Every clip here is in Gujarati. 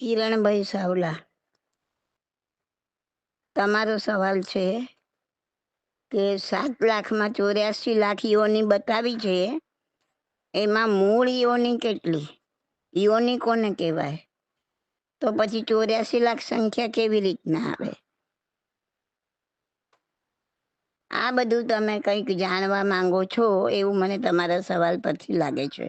કિરણભાઈ સાવલા. તમારો સવાલ છે કે સાત લાખમાં ચોર્યાસી લાખ યોની બતાવી છે, એમાં મૂળ યોની કેટલી? યોની કોને કહેવાય? તો પછી ચોર્યાસી લાખ સંખ્યા કેવી રીતના આવે? આ બધું તમે કંઈક જાણવા માંગો છો એવું મને તમારા સવાલ પરથી લાગે છે.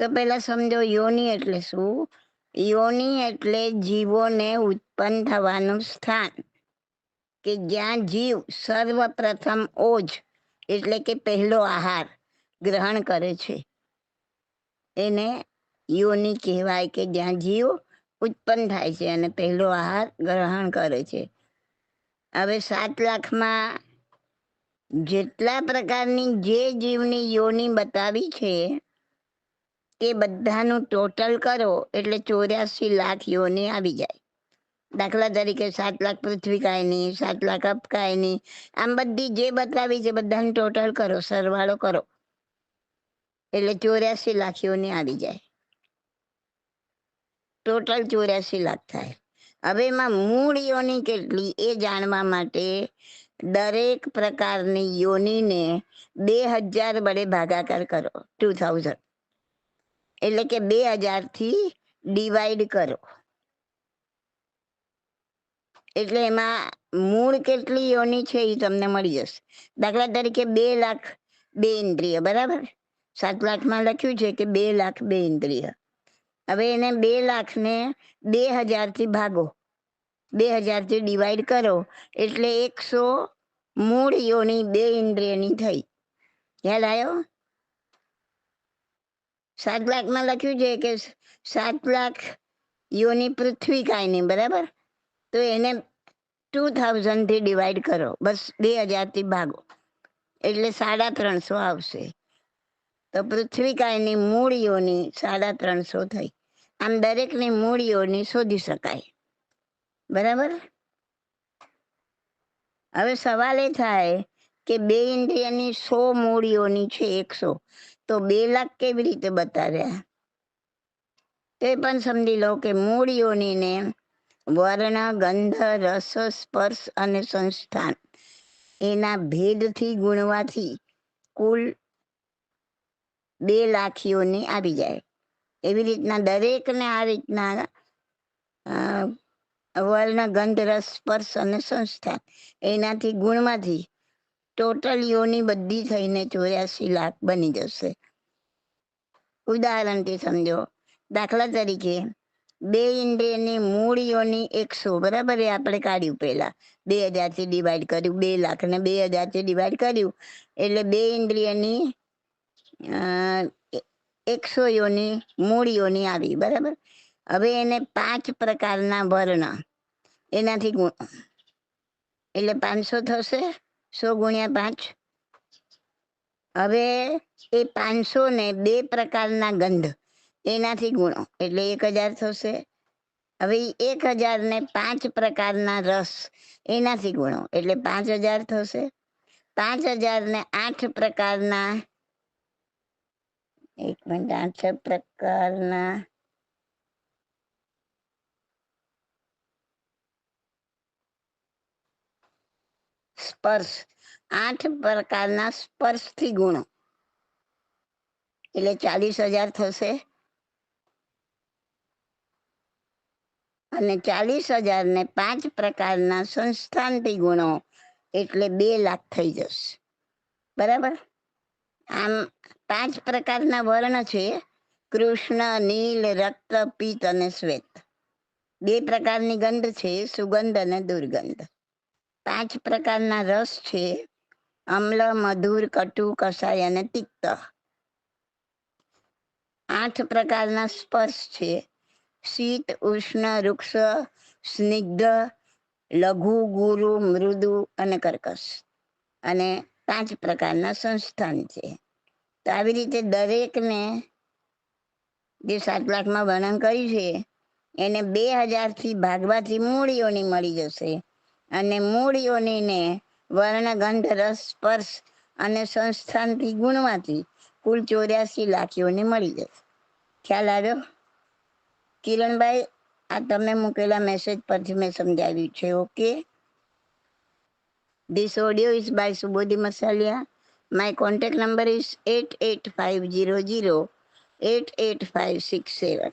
તો પહેલા સમજો યોની એટલે શું? યોની એટલે જીવોને ઉત્પન્ન થવાનું સ્થાન, કે જ્યાં જીવ સર્વપ્રથમ ઓજ એટલે કે પહેલો આહાર ગ્રહણ કરે છે. એને યોની કહેવાય કે જ્યાં જીવ ઉત્પન્ન થાય છે અને પહેલો આહાર ગ્રહણ કરે છે. હવે સાત લાખમાં જેટલા પ્રકારની જે જીવની યોની બતાવી છે એ બધાનું ટોટલ કરો એટલે ચોર્યાસી લાખ યોની આવી જાય. દાખલા તરીકે સાત લાખ પૃથ્વી કાયની, સાત લાખ અપકાયની આમ બધી જે બતાવી છે બધાનું ટોટલ કરો, સરવાળો કરો. એટલે ચોર્યાસી લાખ યોની આવી જાય. ટોટલ ચોર્યાસી લાખ થાય. હવે એમાં મૂળ યોની કેટલી એ જાણવા માટે દરેક પ્રકારની યોનીને બે હજાર વડે ભાગાકાર કરો ટુ થાઉઝન્ડ એટલે કે બે હજારથી ડિવાઈડ કરો. એટલે એમાં મૂળ કેટલી યોની છે એ તમને મળી જશે. દાખલા તરીકે બે લાખ બે ઇન્દ્રિય, બરાબર? સાત લાખમાં લખ્યું છે કે બે લાખ બે ઇન્દ્રિય. હવે એને બે લાખને બે હજારથી ભાગો. બે હજારથી ડિવાઈડ કરો, એટલે એકસો મૂળ યોની બે ઇન્દ્રિયની થઈ. ખ્યાલ આવ્યો સાત લાખમાં લખ્યું છે કે સાત લાખ યોની પૃથ્વી કાંઈ બરાબર? તો એને ટુ થાઉઝન્ડથી ડિવાઈડ કરો. બસ બે હજારથી ભાગો. એટલે સાડા ત્રણસો આવશે. તો પૃથ્વી કાંઈની મૂળ સાડા ત્રણસો થઈ. આમ દરેકની મૂળ યોની શોધી શકાય. બરાબર? હવે સવાલ એ થાય કે બે ઇન્દ્રિયની સો મૂળીઓની છે, એકસો. તો બે લાખ કેવી રીતે બતાવ્યા? તે પણ સમજી લો કે મૂળીઓની વર્ણ, ગંધ, રસ, સ્પર્શ અને સંસ્થાન એના ભેદથી ગુણવાથી કુલ બે લાખીઓની આવી જાય. એવી રીતના દરેકને આ રીતના વર્ણ, ગંધ, રસ, સ્પર્શ અને સંસ્થાન એનાથી ગુણમાંથી ટોટલ યોની બધી થઈને ચોર્યાસી લાખ બની જશે. ઉદાહરણથી સમજો. દાખલા તરીકે, બે ઇન્દ્રિયની મૂળ એકસો બરાબર એ આપણે કાઢ્યું પહેલા. બે હજારથી ડિવાઈડ કર્યું, બે લાખ ને બે હજારથી ડિવાઈડ કર્યું. એટલે બે ઇન્દ્રિયની એકસો યોની મૂળ આવી, બરાબર? હવે એને પાંચ પ્રકારના વર્ણ. એનાથી એટલે પાંચસો થશે, સો ગુણ્યા પાંચ હવે એ પાંચસો ને બે પ્રકારના ગંધ. એનાથી ગુણો. એટલે એક હજાર થશે. હવે એક હજાર ને પાંચ પ્રકારના રસ. એનાથી ગુણો. એટલે પાંચ હજાર થશે. પાંચ હજાર ને આઠ પ્રકારના એક મિનિટ, આઠ પ્રકારના સ્પર્શ. આઠ પ્રકારના સ્પર્શથી ગુણો. એટલે ચાલીસ હજાર થશે. અને ચાલીસ હજાર ને પાંચ પ્રકારના સંસ્થાનથી ગુણો, એટલે બે લાખ થઈ જશે. બરાબર? આમ પાંચ પ્રકારના વર્ણ છે. કૃષ્ણ, નીલ, રક્ત, પિત્ત અને શ્વેત. બે પ્રકારની ગંધ છે, સુગંધ અને દુર્ગંધ. પાંચ પ્રકારના રસ છે. અમ્લ મધુર કટુ કસાય અને તિક્ત આઠ પ્રકારના સ્પર્શ છે. શીત, ઉષ્ણ વૃક્ષ સ્નિગ્ધ, લઘુ, ગુરુ, મૃદુ અને કર્કશ. અને પાંચ પ્રકારના સંસ્થાન છે. તો આવી રીતે દરેકને જે સાત લાખમાં વર્ણન કર્યું છે, એને બે હજારથી ભાગવાથી મૂળીઓની મળી જશે. અને મૂળ યોનીને વર્ણ ગંધ રસ, સ્પર્શ અને સંસ્થાનથી ગુણમાંથી કુલ ચોર્યાસી લાખીઓને મળી જશે ખ્યાલ આવ્યો? કિરણભાઈ, આ તમે મૂકેલા મેસેજ પરથી મેં સમજાવ્યું છે, okay? This audio is by Subodhi Masaliya my contact number is eight eight five zero zero eight eight five six seven